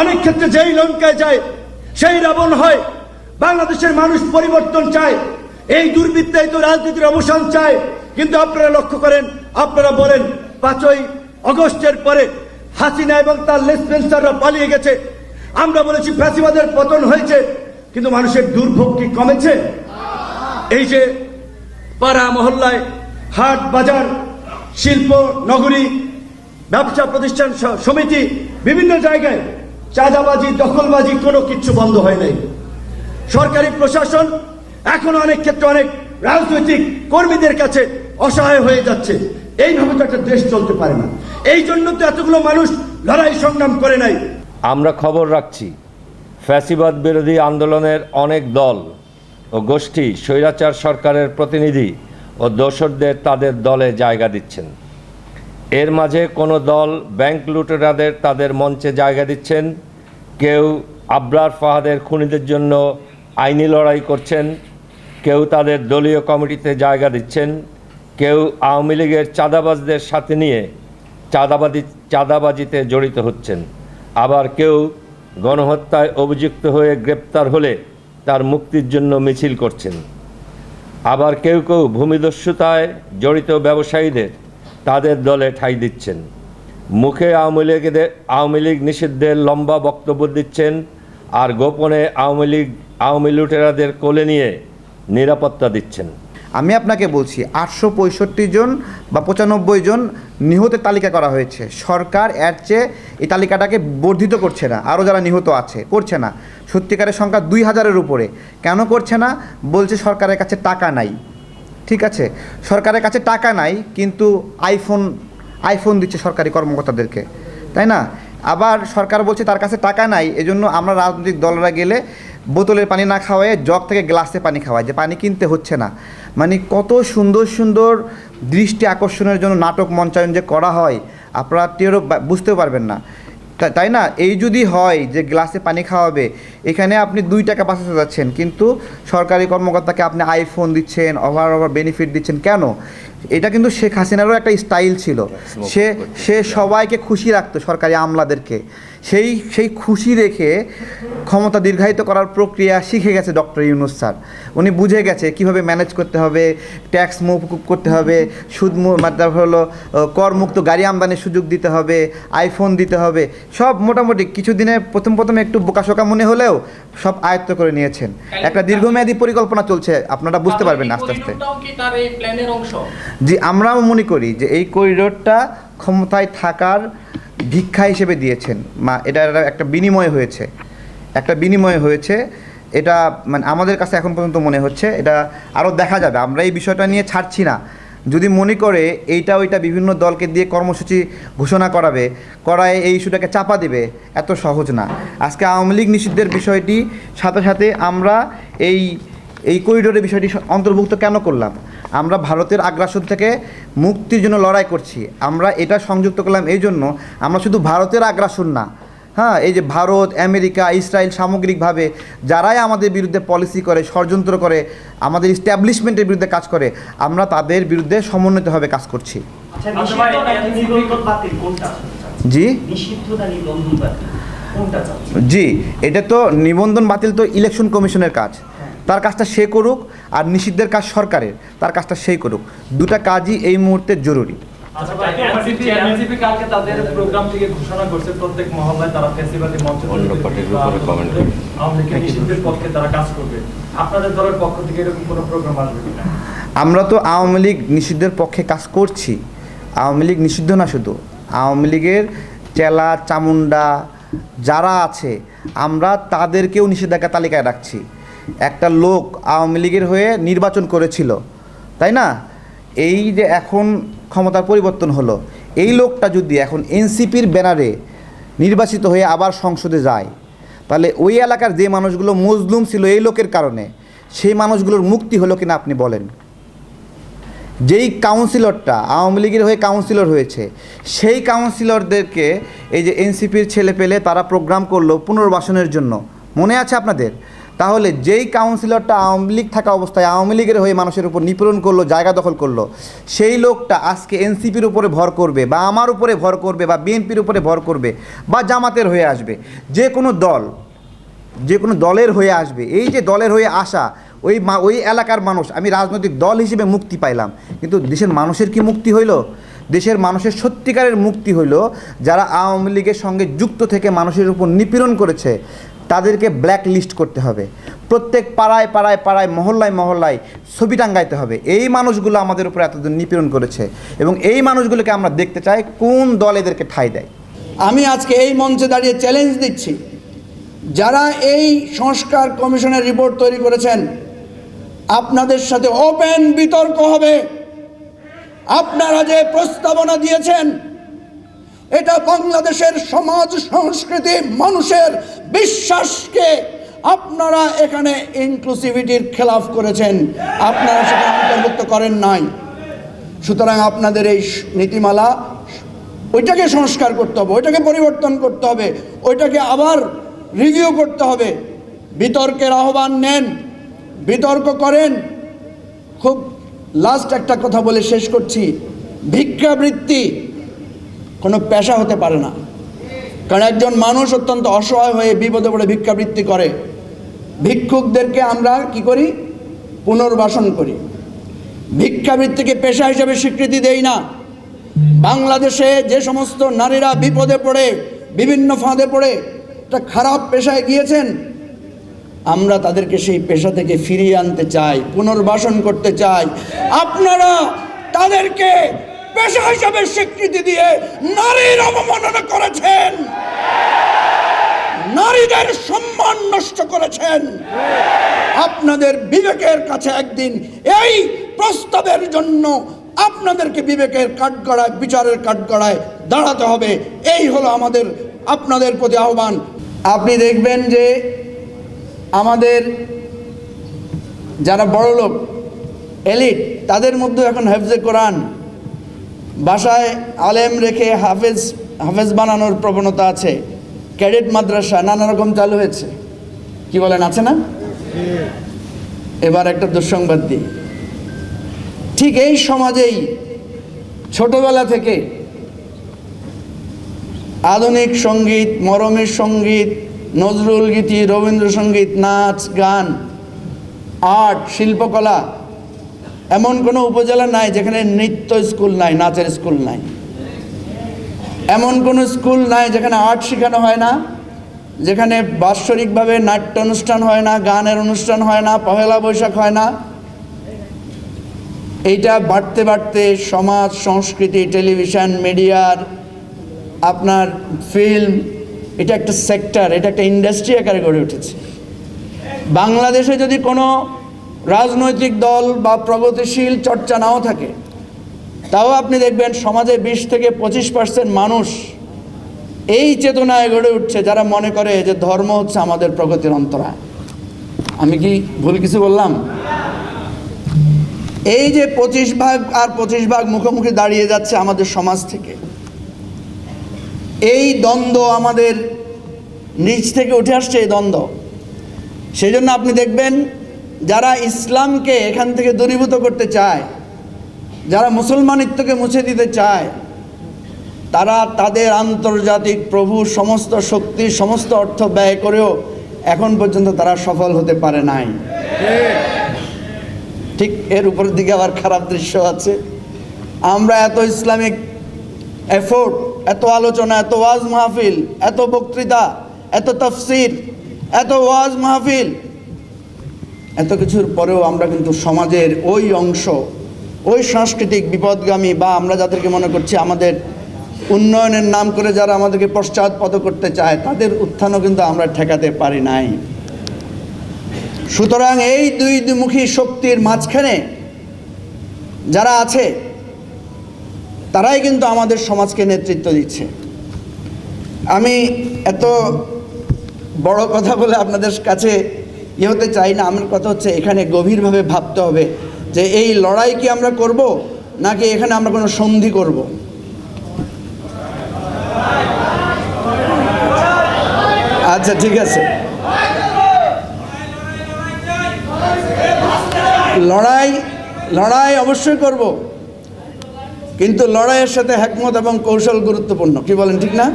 অনেক ক্ষেত্রে যেই লঙ্কায় যায়, সেই রাবণ হয়। বাংলাদেশের মানুষ পরিবর্তন চায়। এই দুর্বৃত্তায়িত রাজনীতির অবসান চায়। কিন্তু আপনারা লক্ষ্য করেন, আপনারা বলেন, পাঁচই অগস্টের পরে হাসিনা এবং তার লেসপেন্সাররা পালিয়ে গেছে। আমরা বলেছি ফ্যাসিবাদের পতন হয়েছে, কিন্তু মানুষের দুর্ভোগ কি কমেছে? এই যে পাড়া মহল্লায় হাট, বাজার, শিল্প, নগরী, ব্যবসা প্রতিষ্ঠান সমিতি, বিভিন্ন জায়গায় চাঁদাবাজি, দখলবাজি কোনো কিছু বন্ধ হয় নাই। সরকারি প্রশাসন এখন অনেক ক্ষেত্রে অনেক রাজনৈতিক কর্মীদের কাছে অসহায় হয়ে যাচ্ছে। এইভাবে তো একটা দেশ চলতে পারে না। এই জন্য তো এতগুলো মানুষ লড়াই সংগ্রাম করে নাই। আমরা খবর রাখছি, ফ্যাসিবাদ বিরোধী আন্দোলনের অনেক দল ও গোষ্ঠী, স্বৈরাচার সরকারের প্রতিনিধি ও দোসরদের তাদের দলে জায়গা দিচ্ছেন। এর মাঝে কোনো দল ব্যাংক লুটেরাদের তাদের মঞ্চে জায়গা দিচ্ছেন। কেউ আবরার ফাহাদের খুনিদের জন্য আইনি লড়াই করছেন। কেউ তাদের দলীয় কমিটিতে জায়গা দিচ্ছেন। কেউ আওয়ামী লীগের চাঁদাবাজদের সাথে নিয়ে চাঁদাবাজি, চাঁদাবাজিতে জড়িত হচ্ছেন। আবার কেউ গণহত্যায় অভিযুক্ত হয়ে গ্রেপ্তার হলে তার মুক্তির জন্য মিছিল করছেন। আবার কেউ কেউ ভূমিদস্যুতায় জড়িত ব্যবসায়ীদের তাদের দলে ঠাঁই দিচ্ছেন। মুখে আওয়ামী লীগেদের আওয়ামী লীগ নিষিদ্ধের লম্বা বক্তব্য দিচ্ছেন আর গোপনে আওয়ামী লীগ, আওয়ামী লুটেরাদের কোলে নিয়ে নিরাপত্তা দিচ্ছেন। আমি আপনাকে বলছি, আটশো পঁয়ষট্টি জন বা পঁচানব্বই জন নিহতের তালিকা করা হয়েছে। সরকার এর চেয়ে এই তালিকাটাকে বর্ধিত করছে না। আরও যারা নিহত আছে, করছে না। সত্যিকারের সংখ্যা দুই হাজারের উপরে। কেন করছে না? বলছে সরকারের কাছে টাকা নাই। ঠিক আছে, সরকারের কাছে টাকা নাই, কিন্তু আইফোন আইফোন দিচ্ছে সরকারি কর্মকর্তাদেরকে, তাই না? আবার সরকার বলছে তার কাছে টাকা নাই, এজন্য আমরা রাজনৈতিক দলরা গেলে বোতলের পানি না খাওয়ায় জগ থেকে গ্লাসে পানি খাওয়ায় যে পানি কিনতে হচ্ছে না। মানে কত সুন্দর সুন্দর দৃষ্টি আকর্ষণের জন্য নাটক মঞ্চায়ন যে করা হয়, আপনারা টেরও বুঝতেও পারবেন না। তাই না? এই যদি হয় যে গ্লাসে পানি খাওয়াবে এখানে আপনি দুই টাকা বাঁচাতে যাচ্ছেন। কিন্তু সরকারি কর্মকর্তাকে আপনি আইফোন দিচ্ছেন ওভার ওভার বেনিফিট দিচ্ছেন কেন? এটা কিন্তু শেখ হাসিনারও একটা স্টাইল ছিল। সে সে সবাইকে খুশি রাখতো সরকারি আমলাদেরকে। সেই সেই খুশি রেখে ক্ষমতা দীর্ঘায়িত করার প্রক্রিয়া শিখে গেছে ডক্টর ইউনুস স্যার। উনি বুঝে গেছে কীভাবে ম্যানেজ করতে হবে ট্যাক্স মুভ করতে হবে সুদ মানে তারপর হলো করমুক্ত গাড়ি আমদানির সুযোগ দিতে হবে আইফোন দিতে হবে সব মোটামুটি কিছুদিনে প্রথম প্রথম একটু বোকাশোকা মনে হলেও সব আয়ত্ত করে নিয়েছেন। একটা দীর্ঘমেয়াদী পরিকল্পনা চলছে আপনারা বুঝতে পারবেন আস্তে আস্তে। জি আমরাও মনে করি যে এই করিডোরটা ক্ষমতায় থাকার ভিক্ষা হিসেবে দিয়েছেন। মা, এটা একটা- বিনিময় হয়েছে। একটা বিনিময় হয়েছে। এটা মানে আমাদের কাছে এখন পর্যন্ত মনে হচ্ছে, এটা আরও দেখা যাবে। আমরা এই বিষয়টা নিয়ে ছাড়ছি না। যদি মনে করে এইটা ওইটা বিভিন্ন দলকে দিয়ে কর্মসূচি ঘোষণা করাবে, করায় এই ইস্যুটাকে চাপা দেবে, এত সহজ না। আজকে আওয়ামী লীগ নিষিদ্ধের বিষয়টি, সাথে সাথে আমরা এই এই করিডোরের বিষয়টি অন্তর্ভুক্ত কেন করলাম? আমরা ভারতের আগ্রাসন থেকে মুক্তির জন্য লড়াই করছি। আমরা এটা সংযুক্ত করলাম এই জন্য আমরা শুধু ভারতের আগ্রাসন না। হ্যাঁ এই যে ভারত আমেরিকা ইসরায়েল সামগ্রিকভাবে যারাই আমাদের বিরুদ্ধে পলিসি করে ষড়যন্ত্র করে আমাদের ইস্টাবলিশমেন্টের বিরুদ্ধে কাজ করে আমরা তাদের বিরুদ্ধে সমন্বিতভাবে কাজ করছি। আচ্ছা জি? জি এটা তো নিবন্ধন বাতিল তো ইলেকশন কমিশনের কাজ। তার কাজটা সে করুক আর নিষিদ্ধের কাজ সরকারের তার কাজটা সেই করুক। দুটা কাজই এই মুহূর্তে জরুরি। আচ্ছা আমরা তো আওয়ামী লীগ নিষিদ্ধের পক্ষে কাজ করছি। আওয়ামী লীগ নিষিদ্ধ না শুধু। আওয়ামী লীগের চেলা চামুন্ডা যারা আছে আমরা তাদেরকেও নিষেধাজ্ঞা তালিকায় রাখছি। একটা লোক আওয়ামী লীগের হয়ে নির্বাচন করেছিল, তাই না? এই যে এখন ক্ষমতার পরিবর্তন হলো, এই লোকটা যদি এখন এনসিপির ব্যানারে নির্বাচিত হয়ে আবার সংসদে যায়, তাহলে ওই এলাকার যে মানুষগুলো মজলুম ছিল এই লোকের কারণে সেই মানুষগুলোর মুক্তি হলো কিনা আপনি বলেন? যেই কাউন্সিলরটা আওয়ামী লীগের হয়ে কাউন্সিলর হয়েছে, সেই কাউন্সিলরদেরকে এই যে এনসিপির ছেলে পেলে তারা প্রোগ্রাম করল পুনর্বাসনের জন্য, মনে আছে আপনাদের? তাহলে যেই কাউন্সিলরটা আওয়ামী লীগ থাকা অবস্থায় আওয়ামী লীগের হয়ে মানুষের উপর নিপীড়ন করল, জায়গা দখল করল, সেই লোকটা আজকে এনসিপির উপরে ভর করবে বা আমার উপরে ভর করবে বা বিএনপির উপরে ভর করবে বা জামাতের হয়ে আসবে, যে কোনো দল, যে কোনো দলের হয়ে আসবে, এই যে দলের হয়ে আসা, ওই মা- ওই এলাকার মানুষ, আমি রাজনৈতিক দল হিসেবে মুক্তি পাইলাম, কিন্তু দেশের মানুষের কি মুক্তি হইল? দেশের মানুষের সত্যিকারের মুক্তি হইল যারা আওয়ামী লীগের সঙ্গে যুক্ত থেকে মানুষের উপর নিপীড়ন করেছে তাদেরকে ব্ল্যাক লিস্ট করতে হবে। প্রত্যেক পাড়ায় পাড়ায় পাড়ায়, মহল্লায় মহল্লায় ছবি টাঙ্গাইতে হবে। এই মানুষগুলো আমাদের উপর এতদিন নিপীড়ন করেছে এবং এই মানুষগুলোকে আমরা দেখতে চাই কোন দল এদেরকে ঠাঁই দেয়। আমি আজকে এই মঞ্চে দাঁড়িয়ে চ্যালেঞ্জ দিচ্ছি। যারা এই সংস্কার কমিশনের রিপোর্ট তৈরি করেছেন, আপনাদের সাথে ওপেন বিতর্ক হবে। আপনারা যে প্রস্তাবনা দিয়েছেন এটা বাংলাদেশের সমাজ, সংস্কৃতি, মানুষের বিশ্বাসকে আপনারা এখানে ইনক্লুসিভিটির খেলাফ করেছেন। আপনারা সেটা অন্তর্ভুক্ত করেন নাই। সুতরাং আপনাদের এই নীতিমালা, ওইটাকে সংস্কার করতে হবে, ওইটাকে পরিবর্তন করতে হবে, ওইটাকে আবার রিভিউ করতে হবে। বিতর্কের আহ্বান নেন, বিতর্ক করেন। খুব লাস্ট একটা কথা বলে শেষ করছি। ভিক্ষাবৃত্তি কোনো পেশা হতে পারে না। কারণ একজন মানুষ অত্যন্ত অসহায় হয়ে বিপদে পড়ে ভিক্ষাবৃত্তি করে। ভিক্ষুকদেরকে আমরা কি করি? পুনর্বাসন করি। ভিক্ষাবৃত্তিকে পেশা হিসেবে স্বীকৃতি দেই না। বাংলাদেশে যে সমস্ত নারীরা বিপদে পড়ে, বিভিন্ন ফাঁদে পড়ে, একটা খারাপ পেশায় গিয়েছেন, আমরা তাদেরকে সেই পেশা থেকে ফিরিয়ে আনতে চাই, পুনর্বাসন করতে চাই। আপনারা তাদেরকে পেশা হিসাবে স্বীকৃতি দিয়ে নারীর অবমাননা করেছেন। নারীদের সম্মান নষ্ট করেছেন। আপনাদের বিবেকের কাছে একদিন এই প্রস্তাবের জন্য আপনাদেরকে বিবেকের কাঠগড়ায়, বিচারের কাঠগড়ায় দাঁড়াতে হবে। এই হলো আমাদের, আপনাদের প্রতি আহ্বান। আপনি দেখবেন যে আমাদের যারা বড় লোক এলিট, তাদের মধ্যে এখন হেফজে কোরআন। বাসায় আলেম রেখে হাফেজ হাফেজ বানানোর প্রবণতা আছে। ক্যাডেট মাদ্রাসা নানা রকম চালু হয়েছে। কি বলেন, আছে না? এবার একটা দুঃসংবাদ দিই। ঠিক এই সমাজেই ছোটবেলা থেকে আধুনিক সংগীত, মরমের সংগীত, নজরুল গীতি, রবীন্দ্রসঙ্গীত, নাচ, গান, আর্ট, শিল্পকলা এমন কোনো উপজেলা নাই যেখানে নৃত্য স্কুল নাই, নাচের স্কুল নাই। এমন কোনো স্কুল নাই যেখানে আর্ট শেখানো হয় না, যেখানে বাৎসরিকভাবে নাট্য অনুষ্ঠান হয় না, গানের অনুষ্ঠান হয় না, পহেলা বৈশাখ হয় না। এইটা বাড়তে বাড়তে সমাজ, সংস্কৃতি, টেলিভিশন, মিডিয়ার, আপনার ফিল্ম, এটা একটা সেক্টর, এটা একটা ইন্ডাস্ট্রি আকারে গড়ে উঠেছে। বাংলাদেশে যদি কোনো রাজনৈতিক দল বা প্রগতিশীল চর্চা নাও থাকে। তাও আপনি দেখবেন সমাজে বিশ থেকে পঁচিশ পার্সেন্ট মানুষ এই চেতনায় গড়ে উঠছে যারা মনে করে যে ধর্ম হচ্ছে আমাদের প্রগতির অন্তরা। আমি কি ভুল কিছু বললাম? এই যে পঁচিশ ভাগ আর পঁচিশ ভাগ মুখোমুখি দাঁড়িয়ে যাচ্ছে আমাদের সমাজ থেকে। এই দ্বন্দ্ব আমাদের নিচ থেকে উঠে আসছে, এই দ্বন্দ্ব। সেই জন্য আপনি দেখবেন যারা ইসলামকে এখান থেকে দূরীভূত করতে চায়, যারা মুসলমানিত্বকে মুছে দিতে চায়, তারা তাদের আন্তর্জাতিক প্রভু সমস্ত শক্তি, সমস্ত অর্থ ব্যয় করেও এখন পর্যন্ত তারা সফল হতে পারে নাই। ঠিক এর উপরের দিকে আবার খারাপ দৃশ্য আছে। আমরা এত ইসলামিক এফোর্ট এত আলোচনা, এত ওয়াজ মাহফিল, এত বক্তৃতা, এত তফসির, এত ওয়াজ মাহফিল এত কিছুর পরেও আমরা কিন্তু সমাজের ওই অংশ, ওই সাংস্কৃতিক বিপদগামী বা আমরা যাদেরকে মনে করছি আমাদের উন্নয়নের নাম করে যারা আমাদেরকে পশ্চাৎপদ করতে চায়, তাদের উত্থানও কিন্তু আমরা ঠেকাতে পারি নাই। সুতরাং এই দুই মুখী শক্তির মাঝখানে যারা আছে, তারাই কিন্তু আমাদের সমাজকে নেতৃত্ব দিচ্ছে। আমি এত বড় কথা বলে আপনাদের কাছে ইয়ে হতে চাই না। আমার কথা হচ্ছে, এখানে গভীরভাবে ভাবতে হবে যে এই লড়াই কি আমরা করব, নাকি এখানে আমরা কোনো সন্ধি করব? আচ্ছা ঠিক আছে। লড়াই লড়াই অবশ্যই করব, কিন্তু লড়াইয়ের সাথে হ্যাকমত এবং কৌশল গুরুত্বপূর্ণ। কি বলেন, ঠিক না?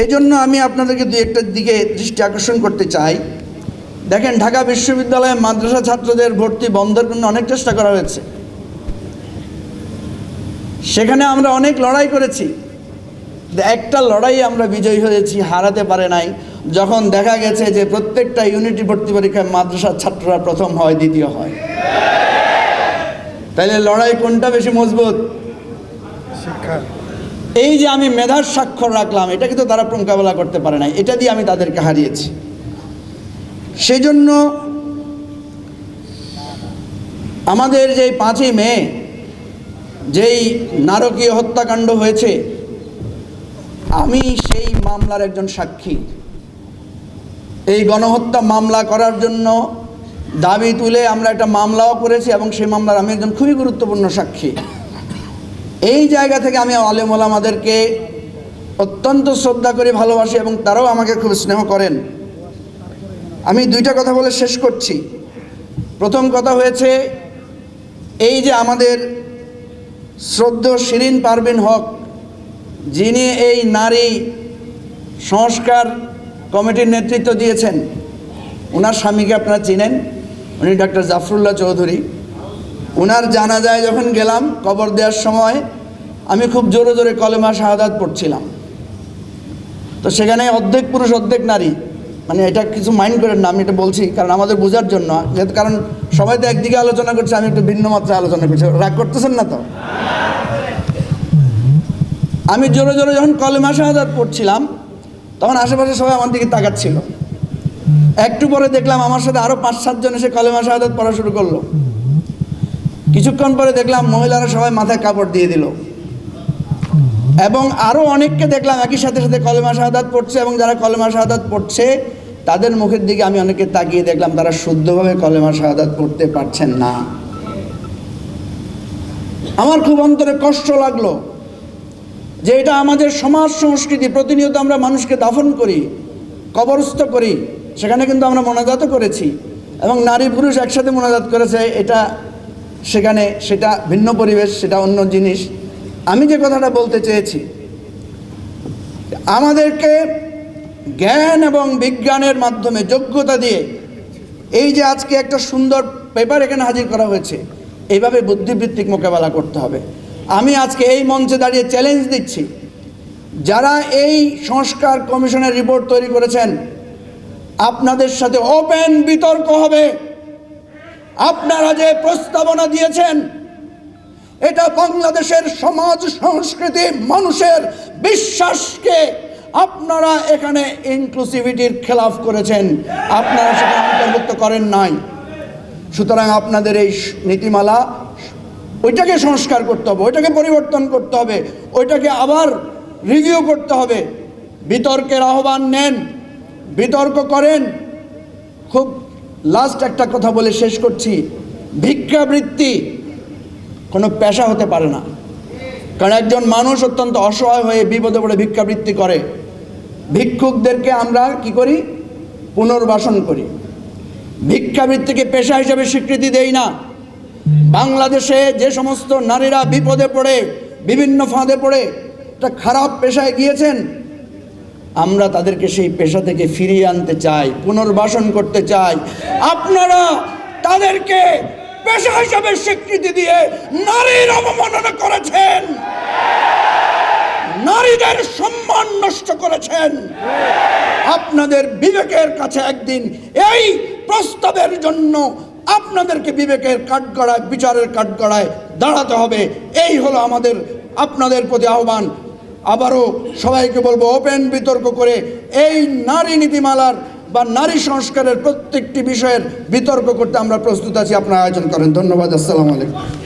সেই জন্য আমি আপনাদেরকে দু একটার দিকে দৃষ্টি আকর্ষণ করতে চাই। দেখেন, ঢাকা বিশ্ববিদ্যালয়ে মাদ্রাসা ছাত্রদের ভর্তি বন্ধের জন্য অনেক চেষ্টা করা হয়েছে। সেখানে আমরা অনেক লড়াই করেছি। একটা লড়াই আমরা বিজয়ী হয়েছি, হারাতে পারে নাই। যখন দেখা গেছে যে প্রত্যেকটা ইউনিটি ভর্তি পরীক্ষায় মাদ্রাসার ছাত্ররা প্রথম হয়, দ্বিতীয় হয়। তাইলে লড়াই কোনটা বেশি মজবুত? এই যে আমি মেধার স্বাক্ষর রাখলাম, এটা কিন্তু তারা মোকাবেলা করতে পারে নাই। এটা দিয়ে আমি তাদেরকে হারিয়েছি। সেই জন্য আমাদের যে পাঁচই মে, যেই নারকীয় হত্যাকাণ্ড হয়েছে, আমি সেই মামলার একজন সাক্ষী। এই গণহত্যা মামলা করার জন্য দাবি তুলে আমরা একটা মামলাও করেছি এবং সেই মামলার আমি একজন খুবই গুরুত্বপূর্ণ সাক্ষী। এই জায়গা থেকে আমি আলেম ওলামাদেরকে অত্যন্ত শ্রদ্ধা করি ভালোবাসি এবং তারাও আমাকে খুব স্নেহ করেন। আমি দুইটা কথা বলে শেষ করছি। প্রথম কথা হয়েছে, এই যে আমাদের শ্রদ্ধ শিরিন পারভিন হক, যিনি এই নারী সংস্কার কমিটির নেতৃত্ব দিয়েছেন ওনার স্বামীকে আপনারা চিনেন, উনি ডক্টর জাফরুল্লাহ চৌধুরী। ওনার জানাজায় যখন গেলাম কবর দেওয়ার সময়, আমি খুব জোরে জোরে কলেমা শাহাদাত পড়ছিলাম। তো সেখানে অর্ধেক পুরুষ, অর্ধেক নারী। মানে এটা কিছু মাইন্ড করেন না, আমি এটা বলছি, কারণ আমাদের বোঝার জন্য। যেহেতু কারণ সবাই তো একদিকে আলোচনা করছে, আমি একটু ভিন্ন মাত্রায় আলোচনা করছি। রাগ করতেছেন না তো? আমি জোরে জোরে যখন কলেমা শাহাদাত পড়ছিলাম, তখন আশেপাশে সবাই আমার দিকে তাকাচ্ছিল। একটু পরে দেখলাম আমার সাথে আরও পাঁচ সাতজন এসে কলেমা শাহাদাত পড়া শুরু করল। কিছুক্ষণ পরে দেখলাম মহিলারা সবাই মাথায় কাপড় দিয়ে দিল। এবং আরও অনেককে দেখলাম একই সাথে সাথে কলেমা শাহাদাত পড়ছে এবং যারা কলেমা শাহাদাত পড়ছে, তাদের মুখের দিকে আমি অনেকে তাকিয়ে দেখলাম, তারা শুদ্ধভাবে কলেমা শাহাদাত পড়তে পারছেন না। আমার খুব অন্তরে কষ্ট লাগল যে এটা আমাদের সমাজ সংস্কৃতি, প্রতিনিয়ত আমরা মানুষকে দাফন করি, কবরস্থ করি, সেখানে কিন্তু আমরা মোনাজাতও করেছি। এবং নারী পুরুষ একসাথে মোনাজাত করেছে, এটা সেখানে সেটা ভিন্ন পরিবেশ, সেটা অন্য জিনিস। আমি যে কথাটা বলতে চেয়েছি, আমাদেরকে জ্ঞান এবং বিজ্ঞানের মাধ্যমে যোগ্যতা দিয়ে এই যে আজকে একটা সুন্দর পেপার এখানে হাজির করা হয়েছে, এইভাবে বুদ্ধিবৃত্তিক মোকাবেলা করতে হবে। আমি আজকে এই মঞ্চে দাঁড়িয়ে চ্যালেঞ্জ দিচ্ছি, যারা এই সংস্কার কমিশনের রিপোর্ট তৈরি করেছেন, আপনাদের সাথে ওপেন বিতর্ক হবে। আপনারা যে প্রস্তাবনা দিয়েছেন, এটা বাংলাদেশের সমাজ, সংস্কৃতি, মানুষের বিশ্বাসকে আপনারা এখানে ইনক্লুসিভিটির খেলাফ করেছেন। আপনারা সেটা অন্তর্ভুক্ত করেন নাই। সুতরাং আপনাদের এই নীতিমালা, ওইটাকে সংস্কার করতে হবে, ওইটাকে পরিবর্তন করতে হবে, ওইটাকে আবার রিভিউ করতে হবে। বিতর্কের আহ্বান নেন, বিতর্ক করেন, খুব লাস্ট একটা কথা বলে শেষ করছি। ভিক্ষাবৃত্তি কোনো পেশা হতে পারে না। কারণ একজন মানুষ অত্যন্ত অসহায় হয়ে বিপদে পড়ে ভিক্ষাবৃত্তি করে। ভিক্ষুকদেরকে আমরা কি করি? পুনর্বাসন করি। ভিক্ষাবৃত্তিকে পেশা হিসেবে স্বীকৃতি দেই না। বাংলাদেশে যে সমস্ত নারীরা বিপদে পড়ে, বিভিন্ন ফাঁদে পড়ে, একটা খারাপ পেশায় গিয়েছেন আমরা তাদেরকে সেই পেশা থেকে ফিরিয়ে আনতে চাই, পুনর্বাসন করতে চাই। আপনারা তাদেরকে পেশা হিসাবে স্বীকৃতি দিয়ে নারীর অবমাননা করেছেন। নারীদের সম্মান নষ্ট করেছেন। আপনাদের বিবেকের কাছে একদিন এই প্রস্তাবের জন্য আপনাদেরকে বিবেকের কাঠগড়ায়, বিচারের কাঠগড়ায় দাঁড়াতে হবে। এই হলো আমাদের, আপনাদের প্রতি আহ্বান। আবারও সবাইকে বলব ওপেন বিতর্ক করে এই নারী নীতিমালার বা নারী সংস্কারের প্রত্যেকটি বিষয়ের বিতর্ক করতে আমরা প্রস্তুত আছি। আপনার আয়োজন করেন। ধন্যবাদ। আসসালামু আলাইকুম।